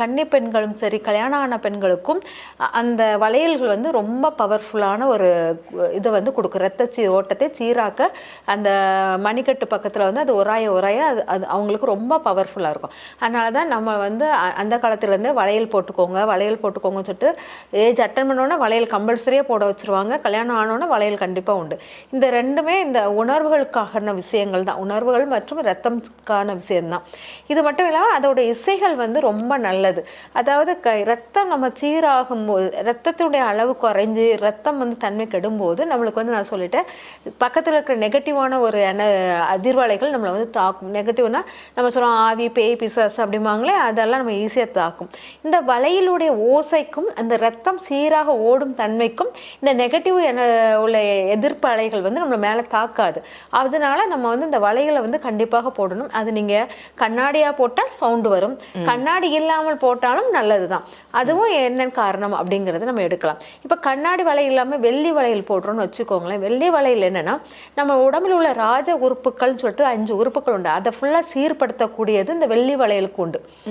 கன்னி பெண்களும் சரி கல்யாணம் ஆன பெண்களுக்கும் அந்த வளையல்கள் வந்து ரொம்ப பவர்ஃபுல்லான ஒரு இதை வந்து கொடுக்கும். ரத்த சீ ஓட்டத்தை சீராக்க அந்த மணிக்கட்டு பக்கத்தில் வந்து அது உராய உராய அது அது அவங்களுக்கு ரொம்ப பவர்ஃபுல்லாக இருக்கும். அதனால தான் நம்ம வந்து அ- அந்த காலத்துலேருந்தே வளையல் போட்டுக்கோங்க வளையல் போட்டுக்கோங்கன்னு சொல்லிட்டு ஏஜ் அட்டன் பண்ணோன்னே வளையல் கம்பல்சரியாக போட வச்சுருவாங்க. கல்யாணம் ஆனோன்னே வளையல் கண்டிப்பாக உண்டு. இந்த ரெண்டுமே இந்த உணர்வுகளுக்கான விஷயங்கள் தான். உணர்வுகள் மற்றும் ரத்தம்க்கான விஷயம்தான். இது மட்டும் இல்லாமல் அதோட இசைகள் வந்து ரொம்ப நல்ல நல்லது. அதாவது க ரத்தம் நம்ம சீராகும் போது ரத்தத்தினுடைய அளவு குறைஞ்சு ரத்தம் வந்து தன்மை கெடும்போது நம்மளுக்கு வந்து நான் சொல்லிட்டேன் பக்கத்தில் இருக்கிற நெகட்டிவான ஒரு என அதிர்வலைகள் நம்மளை வந்து தாக்கும். நெகட்டிவ்னா நம்ம சொல்லுவோம் ஆவி பேய் பிசாசு அப்படிம்பாங்களே அதெல்லாம் நம்ம ஈஸியாக தாக்கும். இந்த வலையிலுடைய ஓசைக்கும் அந்த ரத்தம் சீராக ஓடும் தன்மைக்கும் இந்த நெகட்டிவ் என உள்ள எதிர்ப்பு அலைகள் வந்து நம்ம மேலே தாக்காது. அதனால நம்ம வந்து இந்த வலைகளை வந்து கண்டிப்பாக போடணும். அது நீங்கள் கண்ணாடியாக போட்டால் சவுண்டு வரும். கண்ணாடி இல்லாமல் போட்டாலும் நல்லது தான் அதுவும் என்ன காரணம் அப்படிங்கிறத நம்ம எடுக்கலாம். இப்போ கண்ணாடி வலை இல்லாமல் வெள்ளி வளையல் போடுறோம்னு வச்சுக்கோங்களேன். வெள்ளி வளையல் என்னன்னா நம்ம உடம்பில் உள்ள ராஜ உறுப்புகள்னு சொல்லிட்டு அஞ்சு உறுப்புகள் உண்டு. அதை ஃபுல்லாக சீர்படுத்தக்கூடியது இந்த வெள்ளி வளையலுக்கு உண்டு.